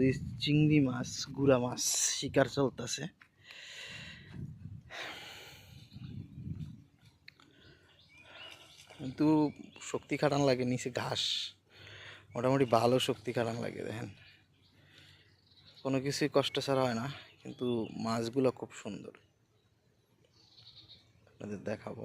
নদীর চিংড়ি মাছ, গুড়া মাছ শিকার চলতেছে। কিন্তু শক্তি খাটান লাগে, নিচে ঘাস। মোটামুটি ভালো শক্তি খাটান লাগে, দেখেন। কোনো কিছুই কষ্ট ছাড়া হয় না, কিন্তু মাছগুলো খুব সুন্দর। আপনাদের দেখাবো।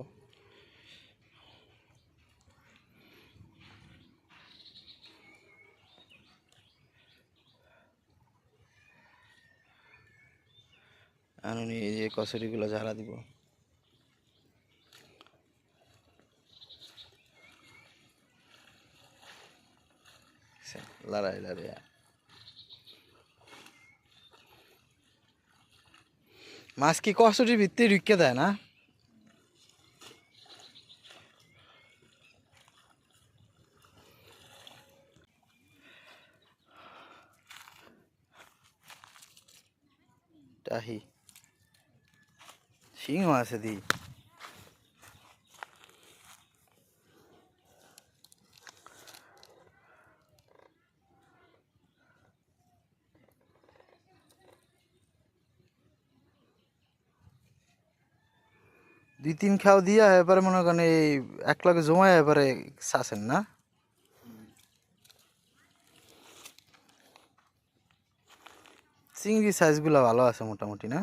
আনুনি এই যে কচুরিগুলো ঝাড়া দিব। লড়াই লড়াই। মাছ কি কচুরির ভিত্তি ঢুকে দেয় না? টাহি শিং আছে দি। দুই তিন খাও দিয়া এবারে মনে করেন এই এক লাখে জমায় এবারে চাষেন না? চিংড়ি সাইজগুলো ভালো আছে মোটামুটি না?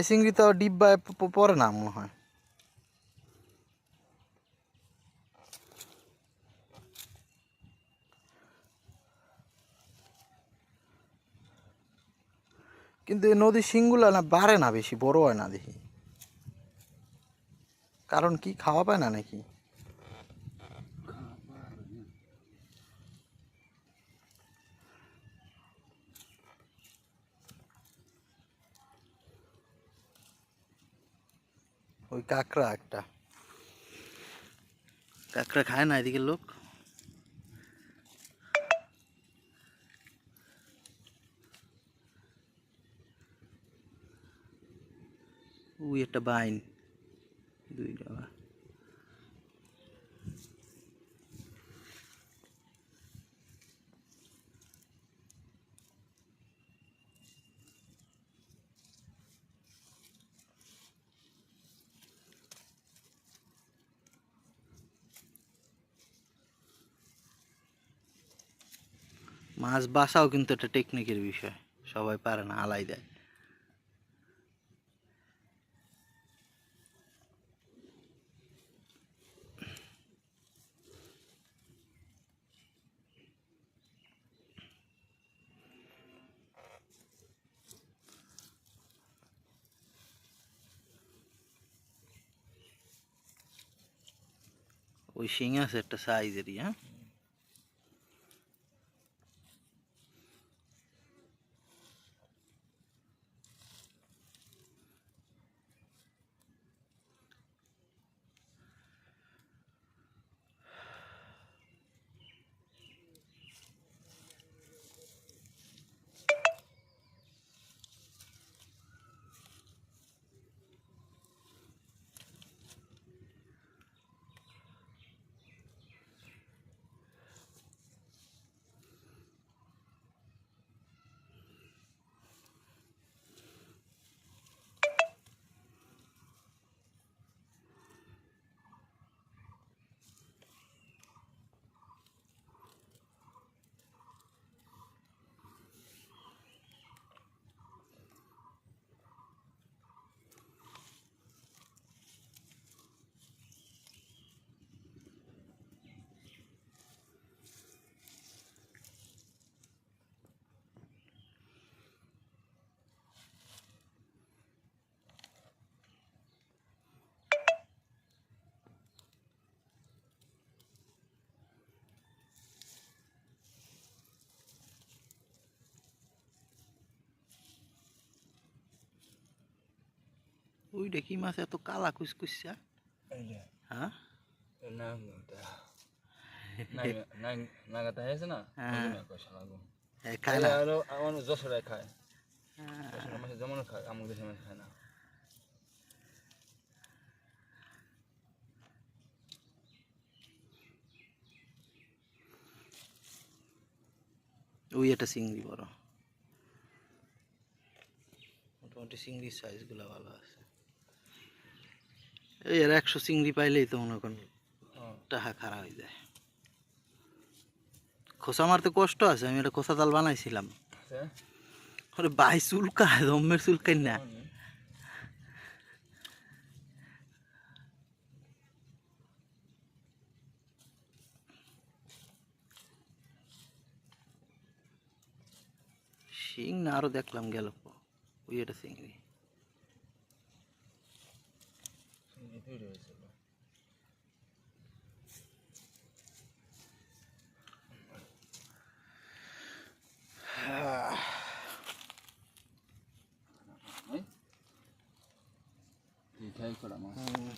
এই চিংড়ি তো ডিব্বায় প- প- পড়ে না মনে হয়। কিন্তু নদীর শিংগুলো না বাড়ে না বেশি, বড় হয় না দেখি। কারণ কি, খাওয়া পায় না নাকি? ওই কাঁকড়া একটা কাঁকড়া খায় না এদিকে লোক ওই একটা বাইন মাছ বাসাও কিন্তু একটা টেকনিকের বিষয়। সবাই পারে না, আলাই দেয়। ওই শিং আছে একটা সাইজেরই হ্যাঁ? যেমন খায় আমাদের দেশে মানুষ খায় না। ওই একটা চিংড়ি বড়। মোটামুটি চিংড়ির সাইজগুলো ভালো আছে। এই আর একশো চিংড়ি পাইলেই তো মনে করেন টাকা খারাপ হয়ে যায়। খোসা মারতে কষ্ট আছে আমি একটা খোসা তাল বানাইছিলাম। আছে বাই চুলকায় দমের চুলকাই না। শিং না আরও দেখলাম গেল ওই একটা চিংড়ি। হয়েছিল। হুম।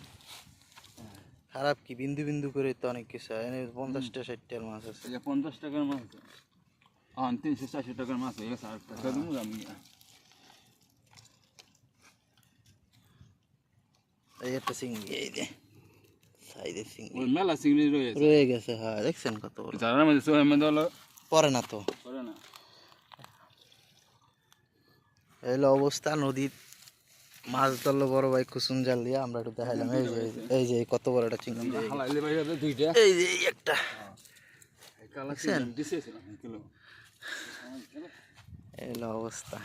খারাপ কি? বিন্দু বিন্দু করে তো অনেক কিছু হয়। এনে পঞ্চাশটা ষাটটার মাছ আছে। পঞ্চাশ টাকার মাছ আন তিনশো চারশো টাকার মাছ হয়ে গেছে আর টাকা দেবো আমি এই একটা চিংড়ি এই যে সাইডের চিংড়ি ওই মেলা চিংড়ি রয়েছে রয়ে গেছে হ্যাঁ দেখছেন কত বড়। যারা মধ্যে সোহের মধ্যে হলো পরে না তো। করে না। এলো অবস্থা নদীর মাছ ধরলো বড় ভাই কুসুম জাল দিয়ে আমরা একটু দেখাইলাম। এই যে এই যে কত বড় একটা চিংড়ি। এই- যে একটা। এলো অবস্থা।